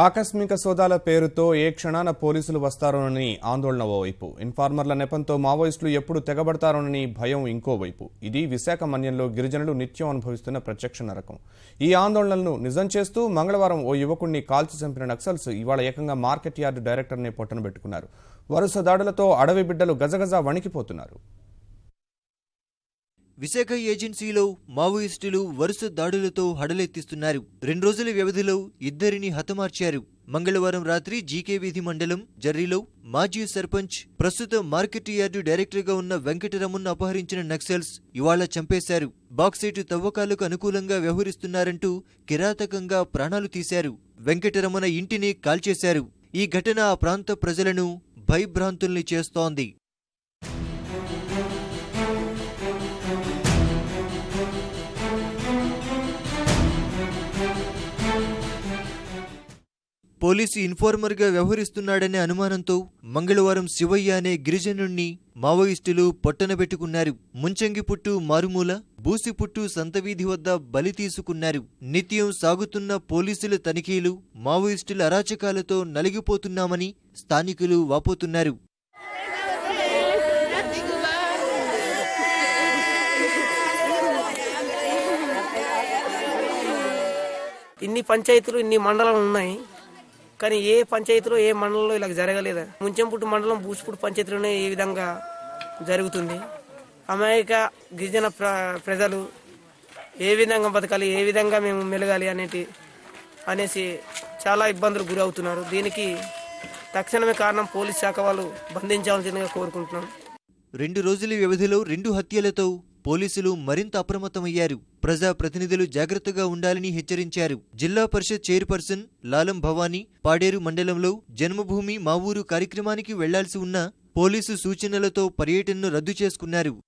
ఆకస్మిక సోదాల పేరుతో ఏ క్షణాన పోలీసులు వస్తారోనని ఆందోళన ఓవైపు. ఇన్ఫార్మర్ల నెపంతో మావోయిస్టులు ఎప్పుడు తెగబడతారోనని భయం ఇంకోవైపు ఇది విశాఖ మన్యంలో గిరిజనులు నిత్యం అనుభవిస్తున్న ప్రత్యక్ష నరకం. ఈ ఆందోళనలను నిజం చేస్తూ మంగళవారం ఓ యువకుణ్ణి కాల్చి చంపిన నక్సల్స్ ఇవాళ ఏకంగా మార్కెట్ యార్డు డైరెక్టర్నే పొట్టన పెట్టుకున్నారు. వరుస దాడులతో అడవి బిడ్డలు గజగజ వణికిపోతున్నారు. విశాఖ ఏజెన్సీలో మావోయిస్టులు వరుస దాడులతో హడలెత్తిస్తున్నారు. రెండు రోజుల వ్యవధిలో ఇద్దరిని హతమార్చారు. మంగళవారం రాత్రి జీకే వీధి మండలం జర్రీలో మాజీ సర్పంచ్ ప్రస్తుత మార్కెట్ యార్డు డైరెక్టర్గా ఉన్న వెంకటరమణ్ అపహరించిన నక్సల్స్ ఇవాళ చంపేశారు. బాక్సైట్ తవ్వకాలకు అనుకూలంగా వ్యవహరిస్తున్నారంటూ కిరాతకంగా ప్రాణాలు తీశారు. వెంకటరమణ ఇంటిని కాల్చేశారు. ఈ ఘటన ఆ ప్రాంత ప్రజలను భయభ్రాంతుల్ని చేస్తోంది. పోలీసు ఇన్ఫార్మర్గా వ్యవహరిస్తున్నాడనే అనుమానంతో మంగళవారం శివయ్య అనే గిరిజనుణ్ణి మావోయిస్టులు పొట్టనబెట్టుకున్నారు ముంచంగిపుట్టు మారుమూల బూసిపుట్టు సంతవీధి వద్ద బలి తీసుకున్నారు. నిత్యం సాగుతున్న పోలీసుల తనిఖీలు మావోయిస్టుల అరాచకాలతో నలిగిపోతున్నామని స్థానికులు వాపోతున్నారు. ఇన్ని పంచాయతీలు ఇన్ని మండలాలు ఉన్నాయి. కానీ ఏ పంచాయతీలో ఏ మండలంలో ఇలా జరగలేదు? ముంచెంపుట్టు మండలం బూసుపుట్టు పంచాయతీలోనే ఏ విధంగా జరుగుతుంది. అమాయక గిరిజన ప్ర ప్రజలు ఏ విధంగా బతకాలి ఏ విధంగా మేము మెలగాలి అనేటి అనేసి చాలా ఇబ్బందులు గురి అవుతున్నారు దీనికి తక్షణమే కారణం పోలీస్ శాఖ వాళ్ళు బంధించాల్సిందిగా కోరుకుంటున్నాం. రెండు రోజుల వ్యవధిలో రెండు హత్యలతో పోలీసులు మరింత అప్రమత్తమయ్యారు. ప్రజా ప్రతినిధులు జాగ్రత్తగా ఉండాలని హెచ్చరించారు. జిల్లా పరిషత్ చైర్పర్సన్ లాలం భవానీ పాడేరు మండలంలో జన్మభూమి మా ఊరు కార్యక్రమానికి వెళ్ళాల్సి ఉన్న పోలీసు సూచనలతో పర్యటనను రద్దు చేసుకున్నారు.